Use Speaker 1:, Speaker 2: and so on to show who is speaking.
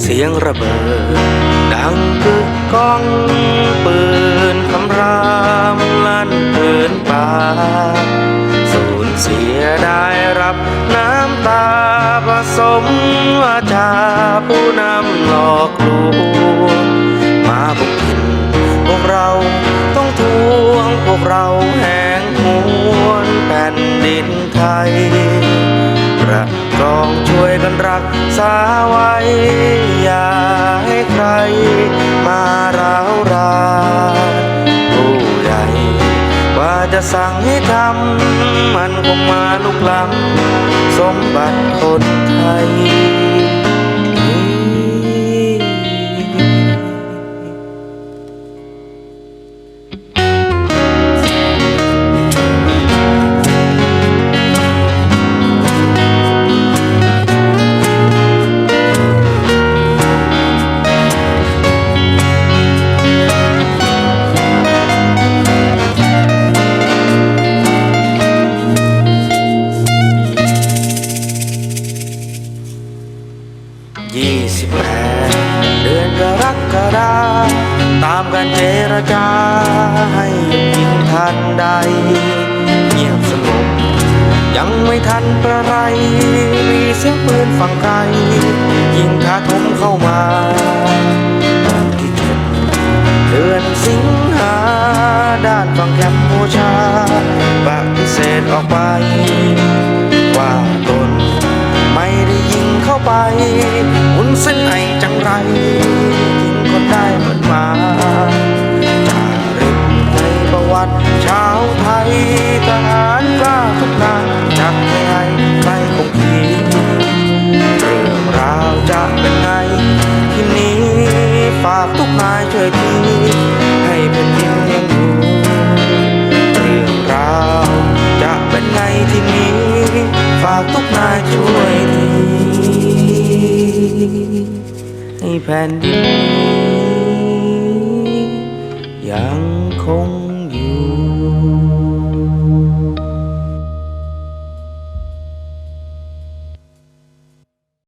Speaker 1: เสียงระเบิด ดังกึกก้องปืนคำรามลั่นเกินป่าสูญเสียได้รับน้ำตาผสมวาจาผู้นำหลอกลวงมาบุกทินพวกเราต้องทวงพวกเราแห่งหวนแผ่นดินไทยระกองช่วยกันรักษาไว้ มาร้าวรานผู้ใหญ่ว่าจะสั่งให้ทำ มันคงมาลุกล้ำสมบัติคนไทย ยี่สิบแปดเดือนกรกฎาตามกันเจรจา ให้ยิงทันใด เงียบสงบยังไม่ทันประไร มีเสียงปืนฝั่งไกล ยิงถาถมเข้ามาวันที่เจ็ดเดือนสิงหาด้านฝั่งแคมพูชาปฏิเสธออกไปาวไทยทหารกล้าทุกนายจักไม่ให้ใครคงขีเรื่องราวจะเป็นไงทีนี้ฝากทุกนายช่วยทีให้เป็นดินยังอยู่เรื่องราวจะเป็นไงที่นี้ฝากทุกนายช่วยทีให้แผ่นดินนี้ยังคง